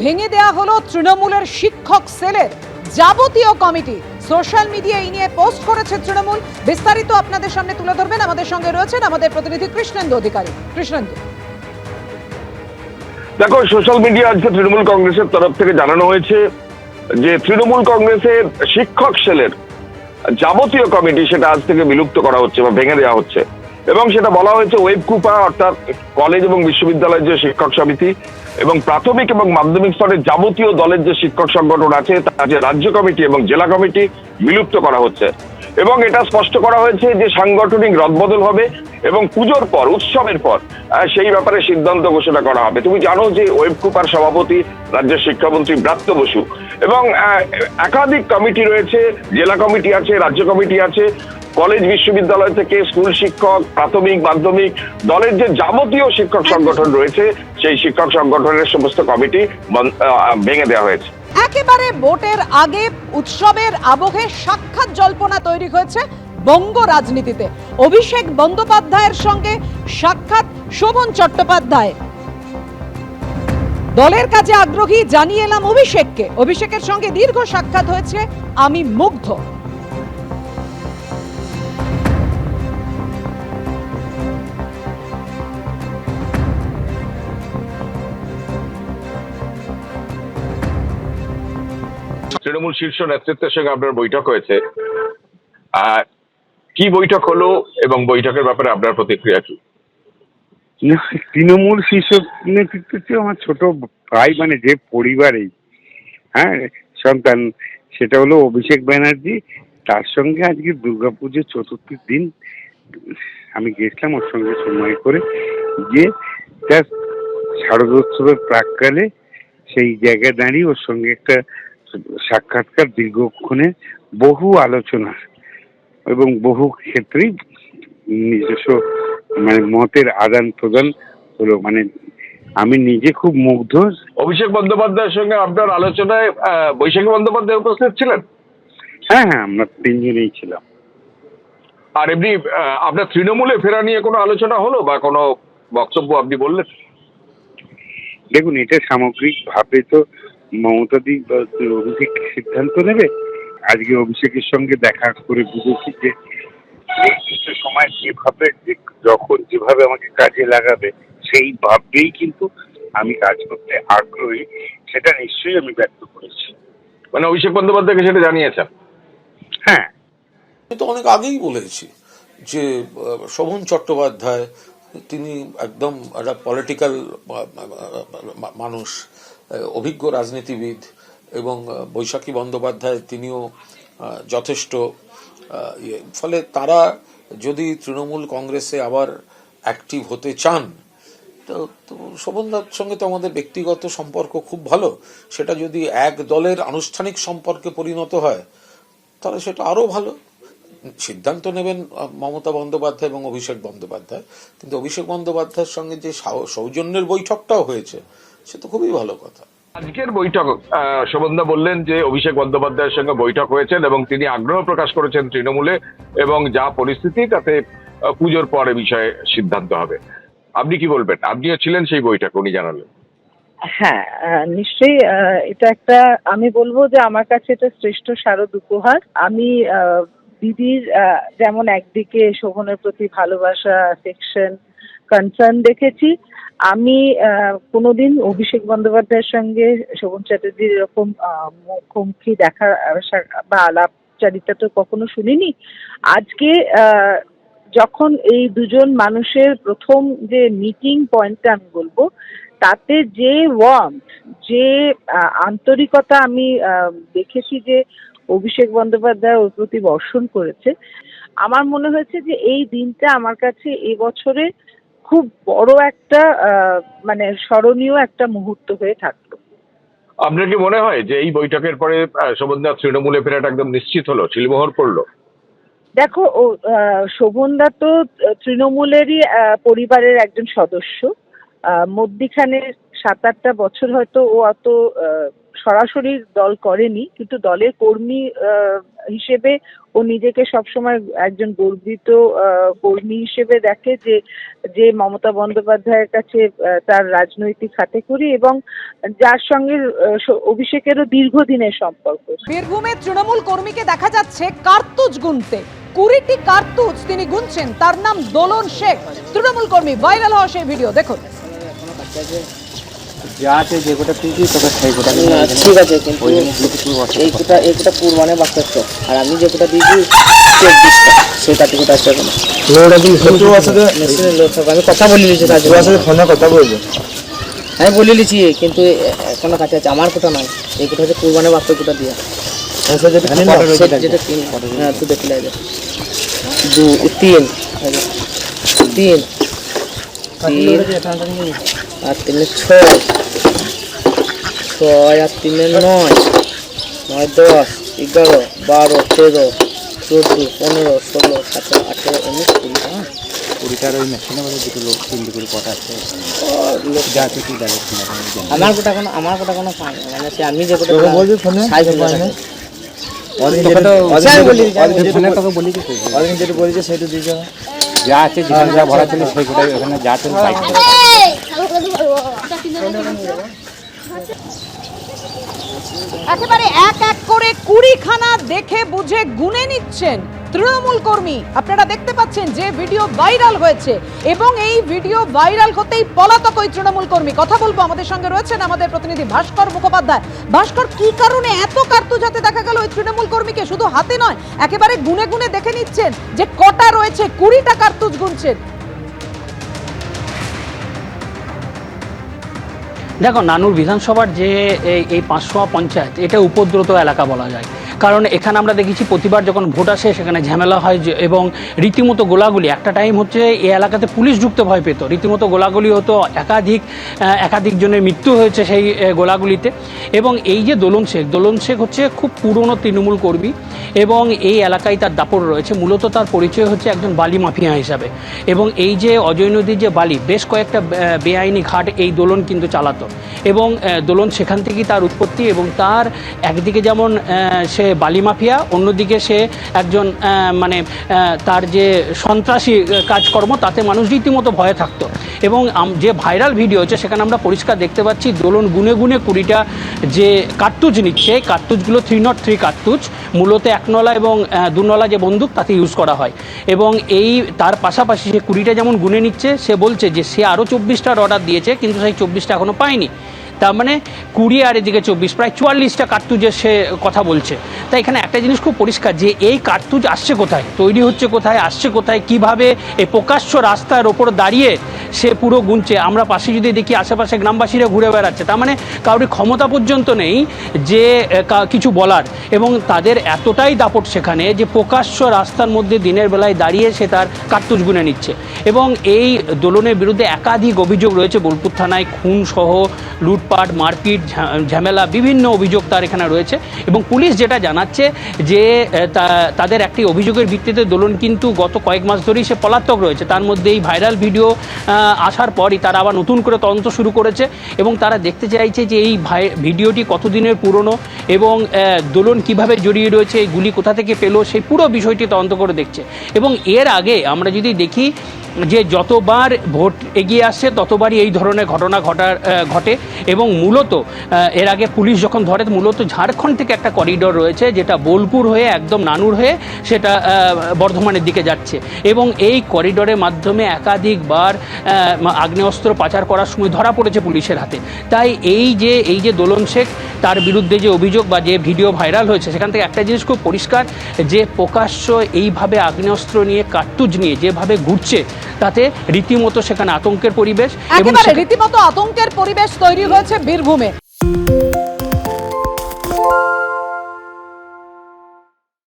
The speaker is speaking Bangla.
ভেঙে দেয়া হলো তৃণমূলের শিক্ষক সেলের যাবতীয় কমিটি। সোশ্যাল মিডিয়া এই নিয়ে পোস্ট করেছে তৃণমূল। বিস্তারিত আপনাদের সামনে তুলে ধরবেন। আমাদের সঙ্গে রয়েছেন আমাদের প্রতিনিধি কৃষ্ণেন্দু অধিকারী। কৃষ্ণেন্দু। দেখো, সোশ্যাল মিডিয়া আজকে তৃণমূল কংগ্রেসের তরফ থেকে জানানো হয়েছে যে তৃণমূল কংগ্রেসের শিক্ষক সেলের যাবতীয় কমিটি সেটা আজ থেকে বিলুপ্ত করা হচ্ছে বা ভেঙে দেওয়া হচ্ছে। এবং সেটা বলা হয়েছে ওয়েব কুপা, অর্থাৎ কলেজ এবং বিশ্ববিদ্যালয়ের যে শিক্ষক সমিতি এবং প্রাথমিক এবং মাধ্যমিক স্তরের যাবতীয় দলের যে শিক্ষক সংগঠন আছে, তার যে রাজ্য কমিটি এবং জেলা কমিটি বিলুপ্ত করা হচ্ছে। এবং এটা স্পষ্ট করা হয়েছে যে সাংগঠনিক রদবদল হবে। এবং পুজোর পর, উৎসবের পর সেই ব্যাপারে সিদ্ধান্ত ঘোষণা করা হবে। তুমি জানো যে ওয়েবকুপার সভাপতি, রাজ্যের শিক্ষামন্ত্রী ব্রাত্য বসু এবং একাধিক কমিটি রয়েছে, জেলা কমিটি আছে, রাজ্য কমিটি আছে, কলেজ, বিশ্ববিদ্যালয় থেকে স্কুল শিক্ষক, প্রাথমিক, মাধ্যমিক, দলের যে যাবতীয় শিক্ষক সংগঠন রয়েছে, সেই শিক্ষক সংগঠনের সমস্ত কমিটি ভেঙে দেওয়া হয়েছে। একেবারে ভোটের আগে উৎসবের আবহে সাক্ষাৎ জল্পনা তৈরি হয়েছে। বঙ্গ রাজনীতিতে। অভিষেক বন্দ্যোপাধ্যায়ের সঙ্গে সাক্ষাৎ শোভন চট্টোপাধ্যায়। দলের কাছে আগ্রহী জানিয়ে এলাম অভিষেককে। অভিষেকের সঙ্গে দীর্ঘ সাক্ষাৎ হয়েছে, আমি মুগ্ধ। তৃণমূল শীর্ষ নেতৃত্বের সঙ্গে আপনার বৈঠক হয়েছে। আর কি বৈঠক হলো এবং বৈঠকের ব্যাপারে আপনার প্রতিক্রিয়া কি? তৃণমূল শীর্ষ নেতৃত্ব আমার ছোট ভাই মানে যে পরিবারেই। হ্যাঁ সন্তান, সেটা হলো অভিষেক ব্যানার্জি। তার সঙ্গে আজকে দুর্গাপুজোর চতুর্থীর দিন, আমি গেছিলাম ওর সঙ্গে সময় করে। গিয়ে তার শারদোৎসবের প্রাককালে সেই জায়গায় দাঁড়িয়ে ওর সঙ্গে একটা সাক্ষাৎকার দীর্ঘক্ষণে বহু আলোচনা এবং বহু ক্ষেত্রেই নিজস্ব মানে মতের আদান প্রদান হলো। মানে আমি নিজে খুব মুগ্ধ। অভিষেক বন্দ্যোপাধ্যায়ের সঙ্গে আপনার আলোচনায় বৈশাখী বন্দ্যোপাধ্যায় উপস্থিত ছিলেন? হ্যাঁ হ্যাঁ আমরা তিনজনেই ছিলাম। আর এমনি আপনার তৃণমূলে ফেরা নিয়ে কোনো আলোচনা হলো বা কোনো বক্তব্য আপনি বললেন? দেখুন এটা সামগ্রিকভাবে তো মমতাদি বা অভিষেক সিদ্ধান্ত নেবে? আজকে অভিষেকের সঙ্গে দেখা করে বুঝেছি যে সময় যেভাবে যে যখন যেভাবে আমাকে কাজে লাগাবে সেই ভাবেই কিন্তু আমি কাজ করতে আগ্রহী। সেটা নিশ্চয়ই আমি ব্যক্ত করেছি। মানে অভিষেক বন্দ্যোপাধ্যায়কে সেটা জানিয়েছেন? হ্যাঁ। আমি তো অনেক আগেই বলেছি যে শোভন চট্টোপাধ্যায় তিনি একদম একটা পলিটিক্যাল মানুষ অভিজ্ঞ রাজনীতিবিদ। এবং বৈশাখী বন্দ্যোপাধ্যায় তিনিও যথেষ্ট ইয়ে। ফলে তারা যদি তৃণমূল কংগ্রেসে আবার অ্যাক্টিভ হতে চান, তো শোভনদার সঙ্গে তো আমাদের ব্যক্তিগত সম্পর্ক খুব ভালো। সেটা যদি এক দলের আনুষ্ঠানিক সম্পর্কে পরিণত হয়, তাহলে সেটা আরও ভালো। সিদ্ধান্ত নেবেন মমতা বন্দ্যোপাধ্যায় এবং অভিষেক বন্দ্যোপাধ্যায়। কিন্তু অভিষেক বন্দ্যোপাধ্যায়ের সঙ্গে যে সৌজন্যের বৈঠকটাও হয়েছে, সে তো খুবই ভালো কথা। আজকের বৈঠক শোভনদা বললেন যে অভিষেক বন্দ্যোপাধ্যায়ের সঙ্গে বৈঠক হয়েছেন এবং তিনি আগ্রহ প্রকাশ করেছেন তৃণমূলে এবং যা পরিস্থিতি, তাতে পুজোর পরে বিষয়ে সিদ্ধান্ত হবে। আপনি কি বলবেন? আপনিও ছিলেন সেই বৈঠক, উনি জানালেন। হ্যাঁ নিশ্চয়ই এটা একটা, আমি বলব যে আমার কাছে এটা শ্রেষ্ঠ শারদ উপহার। আমি দিদির যেমন একদিকে শোভনের প্রতি ভালোবাসা সেকশন কনসার্ন দেখেছি। আমি কোনোদিন অভিষেক বন্দ্যোপাধ্যায়ের সঙ্গে শোভন চ্যাটার্জির এরকম মুখোমুখি দেখা বা আলাপচারিতা তো কখনো শুনিনি। আজকে যখন এই দুজন মানুষের প্রথম যে মিটিং পয়েন্টটা আমি বলব, তাতে যে ওয়ার্ম যে আন্তরিকতা আমি দেখেছি যে অভিষেক বন্দ্যোপাধ্যায় ওর প্রতি বর্ষণ করেছে, আমার মনে হয়েছে যে এই দিনটা আমার কাছে এবছরে খুব বড় একটা মানে স্মরণীয় একটা মুহূর্ত হয়ে থাকল। আপনার কি মনে হয় যে এই বৈঠকের পরে আহ, শোভনদা তৃণমূলে ফেরাটা একদম নিশ্চিত হলো শিলমোহর পড়ল দেখো শোভনদা তো তৃণমূলেরই আহ, পরিবারের একজন সদস্য। মধ্যিখানে সাত আটটা বছর হয়তো ও অত সরাসরি দল করেনি, কিন্তু দলের কর্মী হিসেবে ও নিজেকে সবসময় একজন গর্বিত কর্মী হিসেবে দেখে যে যে মমতা বন্দ্যোপাধ্যায়ের কাছে তার রাজনৈতিক হাতেখড়ি এবং যার সঙ্গে অভিষেকেরও দীর্ঘদিনের সম্পর্ক। বীরভূমের তৃণমূল কর্মীকে দেখা যাচ্ছে কার্তুজ গুনতে। কুড়িটি কার্তুজ তিনি গুনছেন, তার নাম দোলন শেখ তৃণমূল কর্মী ভাইরাল হওয়া সেই ভিডিও, দেখুন। যা আছে যে কোটা তুই তোকে সেই কোটা ঠিক আছে কিন্তু এই কোটা এই কোটা পুরমানে বাক্যার্থ আর আমি যে কোটা দিয়েছি চব্বিশটা। আমি কথা বলে নিয়েছি তার ফোনে কথা বলব। আমি বলে নিয়েছি কিন্তু এখনও কাছে আছে। আমার কোটা নয়। এই কোটা হচ্ছে পুরমানে বাক্য কোটা দিয়া। যেটা তিন হ্যাঁ তুই দেখলে দু তিন। তিন। তিন আর তিনে ছয়। ছয় আর তিনে নয়। নয় দশ এগারো বারো তেরো চোদ্দ পনেরো ষোলো সতেরো আঠেরো উনিশ কুড়ি হ্যাঁ? কুড়িটার ওই মেশিনে বলে দুটো লোক তিনটে করে কটা আছে। লোক। যা আমার কোটা কোনো আমার কোটা কোনো মানে সে আমি যে কোটা বলবি ফোনে? সাইজ আছে যেখানে যা ভরা ছিল সেই কোটাই ওখানে যা। একেবারে এক এক করে কুড়িখানা দেখে বুঝে গুনে নিচ্ছেন তৃণমূল কর্মী। আপনারা দেখতে পাচ্ছেন যে ভিডিও ভাইরাল হয়েছে এবং এই ভিডিও ভাইরাল হতেই পলাতক ওই তৃণমূল কর্মী। কথা বলব, আমাদের সঙ্গে রয়েছেন আমাদের প্রতিনিধি ভাস্কর মুখোপাধ্যায়। ভাস্কর, কি কারণে এত কার্তুজ হাতে দেখা গেল ওই তৃণমূল কর্মীকে? শুধু হাতে নয়, একেবারে গুনে গুনে দেখে নিচ্ছেন যে কটা রয়েছে, কুড়িটা কার্তুজ গুনছেন। দেখো নানুর বিধানসভার যে এই- পাঁচশোয়া পঞ্চায়েত এটা উপদ্রুত এলাকা বলা যায়। কারণ এখানে আমরা দেখেছি প্রতিবার যখন ভোট আসে, সেখানে ঝামেলা হয় এবং রীতিমতো গোলাগুলি, একটা টাইম হচ্ছে এই এলাকাতে পুলিশ ঢুকতে ভয় পেত। রীতিমতো গোলাগুলি হতো, একাধিক একাধিক জনের মৃত্যু হয়েছে সেই গোলাগুলিতে। এবং এই যে দোলন শেখ দোলন শেখ হচ্ছে খুব পুরনো তৃণমূল কর্মী এবং এই এলাকায় তার দাপড় রয়েছে। মূলত তার পরিচয় হচ্ছে একজন বালি মাফিয়া হিসাবে। এবং এই যে অজয় নদীর যে বালি, বেশ কয়েকটা বেআইনি ঘাট এই দোলন কিন্তু চালাতো। এবং দোলন সেখান থেকেই তার উৎপত্তি এবং তার একদিকে যেমন সে বালি মাফিয়া, অন্যদিকে সে একজন মানে তার যে সন্ত্রাসী কাজকর্ম, তাতে মানুষ রীতিমতো ভয়ে থাকতো। এবং যে ভাইরাল ভিডিও হচ্ছে সেখানে আমরা পরিষ্কার দেখতে পাচ্ছি, দোলন গুনে গুনে কুড়িটা যে কার্তুজ নিচ্ছে কার্তুজগুলো থ্রি নট থ্রি কার্তুজ, মূলত একনলা এবং দুনলা যে বন্দুক, তাতে ইউজ করা হয়। এবং এই, তার পাশাপাশি সে কুড়িটা যেমন গুনে নিচ্ছে, সে বলছে যে সে আরও চব্বিশটার অর্ডার দিয়েছে, কিন্তু সেই চব্বিশটা এখনও পায়নি। তার মানে কুড়ি আর এদিকে চব্বিশ, প্রায় চুয়াল্লিশটা কার্তুজের সে কথা বলছে। তাই এখানে একটা জিনিস খুব পরিষ্কার যে এই কার্তুজ আসছে কোথায়? তৈরি হচ্ছে কোথায়? আসছে কোথায়? কীভাবে? এই প্রকাশ্য রাস্তার ওপর দাঁড়িয়ে সে পুরো গুনছে। আমরা পাশে যদি দেখি আশেপাশে গ্রামবাসীরা ঘুরে বেড়াচ্ছে, তার মানে কারোর ক্ষমতা পর্যন্ত নেই যে কিছু বলার। এবং তাদের এতটাই দাপট সেখানে যে, প্রকাশ্য রাস্তার মধ্যে দিনের বেলায় দাঁড়িয়ে সে তার কার্তুজ গুনে নিচ্ছে। এবং এই দোলনের বিরুদ্ধে একাধিক অভিযোগ রয়েছে। বোলপুর থানায় খুন সহ লুটপাট, মারপিট ঝামেলা, বিভিন্ন অভিযোগ তার এখানে রয়েছে। এবং পুলিশ যেটা জানাচ্ছে যে তাদের একটি অভিযোগের ভিত্তিতে দোলন কিন্তু গত কয়েক মাস ধরেই সে পলাতক রয়েছে। তার মধ্যে এই ভাইরাল ভিডিও আসার পরই তারা আবার নতুন করে তদন্ত শুরু করেছে এবং তারা দেখতে চাইছে যে এই ভিডিওটি কতদিনের পুরনো এবং দোলন কীভাবে জড়িয়ে রয়েছে, এই গুলি কোথা থেকে পেল, সেই পুরো বিষয়টি তদন্ত করে দেখছে। এবং এর আগে আমরা যদি দেখি যে যতবার ভোট এগিয়ে আসছে ততবারই এই ধরনের ঘটনা ঘটার ঘটে। এবং মূলত এর আগে পুলিশ যখন ধরে, মূলত ঝাড়খণ্ড থেকে একটা করিডোর রয়েছে, যেটা বোলপুর হয়ে একদম নানুর হয়ে সেটা বর্ধমানের দিকে যাচ্ছে। এবং এই করিডোরের মাধ্যমে একাধিকবার আগ্নেয়াস্ত্র পাচার করার সময় ধরা পড়েছে পুলিশের হাতে। তাই এই যে এই যে দোলন শেখ, তার বিরুদ্ধে যে অভিযোগ বা যে ভিডিও ভাইরাল হয়েছে, সেখান থেকে একটা জিনিস খুব পরিষ্কার, যে প্রকাশ্য এইভাবে আগ্নেয়াস্ত্র নিয়ে কার্তুজ নিয়ে, যেভাবে ঘুরছে তাতে রীতিমতো সেখানে আতঙ্কের পরিবেশ এবং রীতিমতো আতঙ্কের পরিবেশ তৈরি হয়েছে বীরভূমে।